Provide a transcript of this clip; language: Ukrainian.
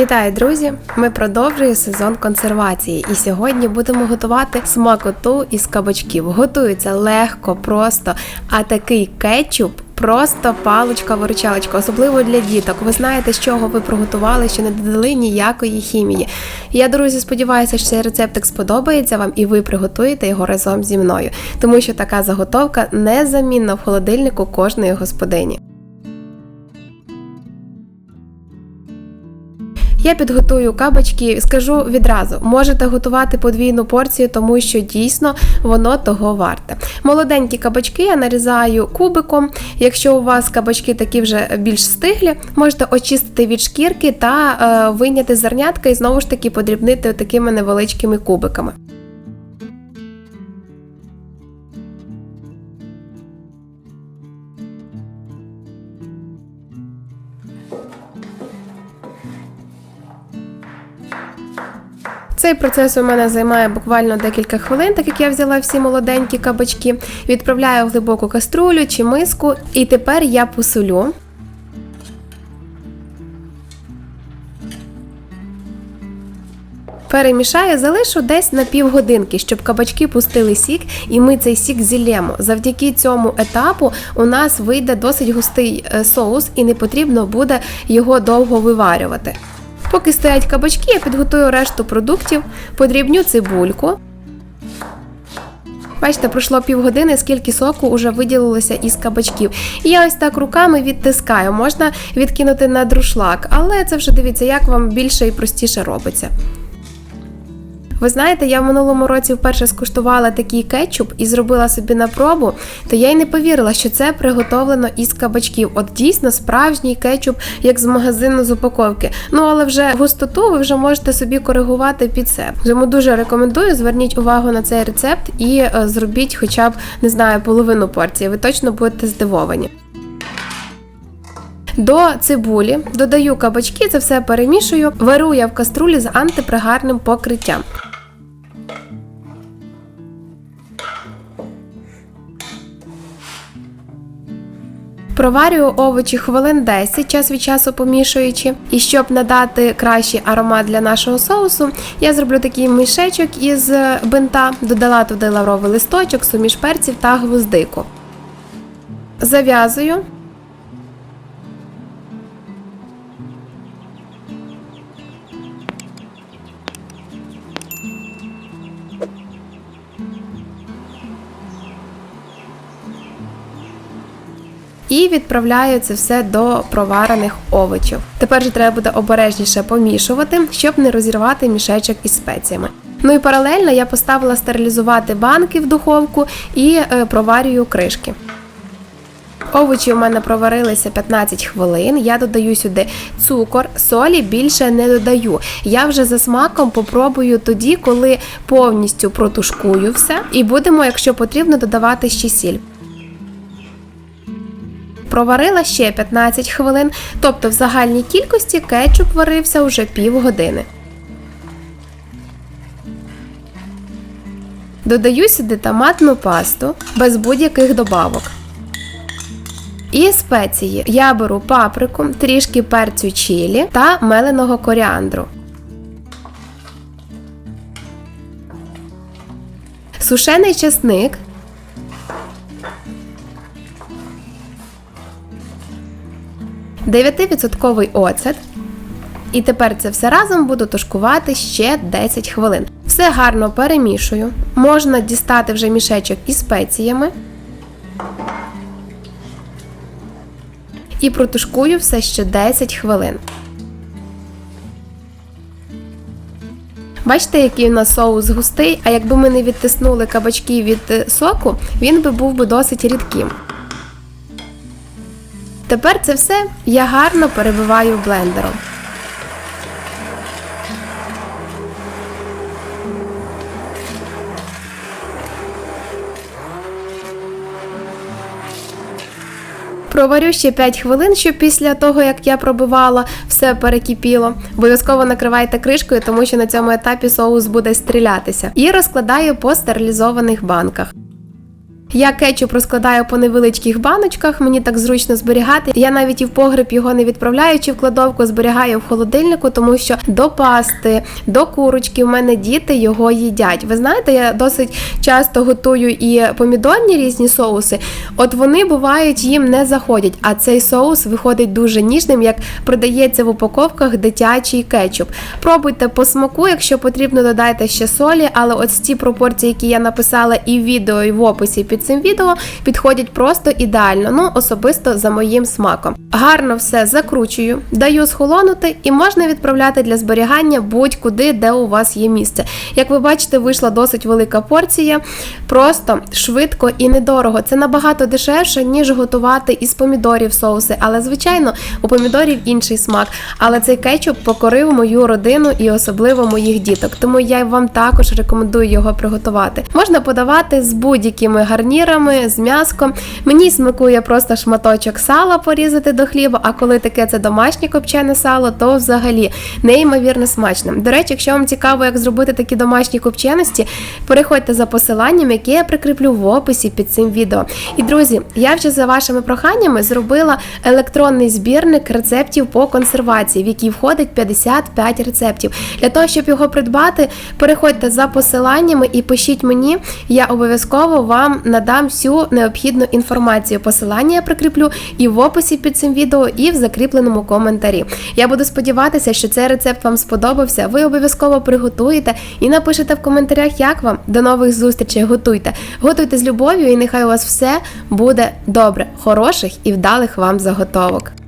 Вітаю, друзі! Ми продовжуємо сезон консервації, і сьогодні будемо готувати смакоту із кабачків. Готується легко, просто, а такий кетчуп. Просто паличка-виручалочка, особливо для діток. Ви знаєте, з чого ви приготували, що не додали ніякої хімії. Я, друзі, сподіваюся, що цей рецептик сподобається вам і ви приготуєте його разом зі мною, тому що така заготовка незамінна в холодильнику кожної господині. Я підготую кабачки, скажу відразу, можете готувати подвійну порцію, тому що дійсно воно того варте. Молоденькі кабачки я нарізаю кубиком. Якщо у вас кабачки такі вже більш стиглі, можете очистити від шкірки та е, вийняти зернятка і знову ж таки подрібнити такими невеличкими кубиками. Цей процес у мене займає буквально декілька хвилин, так як я взяла всі молоденькі кабачки, відправляю в глибоку каструлю чи миску, і тепер я посолю. Перемішаю, залишу десь на півгодинки, щоб кабачки пустили сік, і ми цей сік зілємо. Завдяки цьому етапу у нас вийде досить густий е, соус, і не потрібно буде його довго виварювати. Поки стоять кабачки, я підготую решту продуктів, подрібню цибульку. Бачите, пройшло півгодини, скільки соку вже виділилося із кабачків. І я ось так руками відтискаю. Можна відкинути на друшлак, але це вже дивіться, як вам більше і простіше робиться. Ви знаєте, я в минулому році вперше скуштувала такий кетчуп і зробила собі на пробу, то я й не повірила, що це приготовлено із кабачків. От дійсно справжній кетчуп, як з магазину з упаковки. Ну але вже густоту ви вже можете собі коригувати під себе. Тому дуже рекомендую, зверніть увагу на цей рецепт і е, зробіть хоча б не знаю половину порції. Ви точно будете здивовані. До цибулі додаю кабачки, це все перемішую, варю я в каструлі з антипригарним покриттям. Проварюю овочі хвилин 10, час від часу помішуючи. І щоб надати кращий аромат для нашого соусу, я зроблю такий мішечок із бинта, додала туди лавровий листочок, суміш перців та гвоздику. Зав'язую. І відправляю це все до проварених овочів. Тепер же треба буде обережніше помішувати, щоб не розірвати мішечок із спеціями. Ну і паралельно я поставила стерилізувати банки в духовку і е, проварюю кришки. Овочі у мене проварилися 15 хвилин. Я додаю сюди цукор, солі більше не додаю. Я вже за смаком попробую тоді, коли повністю протушкую все, і будемо, якщо потрібно, додавати ще сіль. Проварила ще 15 хвилин, тобто в загальній кількості кетчуп варився вже півгодини. Додаю сюди томатну пасту без будь-яких добавок. І спеції я беру паприку, трішки перцю чилі та меленого коріандру. Сушений чесник 9% оцет. І тепер це все разом буду тушкувати ще 10 хвилин. Все гарно перемішую. Можна дістати вже мішечок із спеціями. І протушкую все ще 10 хвилин. Бачите, який у нас соус густий, а якби ми не відтиснули кабачки від е, соку, він би був би досить рідким. Тепер це все я гарно перебиваю блендером. Проварю ще 5 хвилин, щоб після того, як я пробивала, все перекипіло. Обов'язково накривайте кришкою, тому що на цьому етапі соус буде стрілятися. І розкладаю по стерилізованих банках. Я кетчуп розкладаю по невеличких баночках, мені так зручно зберігати. Я навіть і в погреб його не відправляючи в кладовку, зберігаю в холодильнику, тому що до пасти, до курочки в мене діти його їдять. Ви знаєте, я досить часто готую і помідорні різні соуси. От вони бувають їм не заходять. А цей соус виходить дуже ніжним, як продається в упаковках дитячий кетчуп. Пробуйте по смаку, якщо потрібно, додайте ще солі, але от ці пропорції, які я написала і в відео, і в описі під цим відео, підходять просто ідеально. Ну, особисто за моїм смаком. Гарно все закручую, даю схолонути і можна відправляти для зберігання будь-куди, де у вас є місце. Як ви бачите, вийшла досить велика порція, просто швидко і недорого. Це набагато дешевше, ніж готувати із помідорів соуси. Але, звичайно, у помідорів інший смак. Але цей кетчуп покорив мою родину і особливо моїх діток. Тому я вам також рекомендую його приготувати. Можна подавати з будь-якими гарнірами, з м'яском. Мені смакує просто шматочок сала порізати до хліба, а коли таке це домашнє копчене сало, то взагалі неймовірно смачно. До речі, якщо вам цікаво, як зробити такі домашні копченості, переходьте за посиланням, яке я прикріплю в описі під цим відео. І друзі, я вже за вашими проханнями зробила електронний збірник рецептів по консервації, в який входить 55 рецептів. Для того, щоб його придбати, переходьте за посиланнями і пишіть мені. Я обов'язково вам надам всю необхідну інформацію. Посилання я прикріплю і в описі під цим відео, і в закріпленому коментарі. Я буду сподіватися, що цей рецепт вам сподобався. Ви обов'язково приготуєте і напишете в коментарях, як вам. До нових зустрічей. Готуйте. Готуйте з любов'ю, і нехай у вас все буде добре, хороших і вдалих вам заготовок.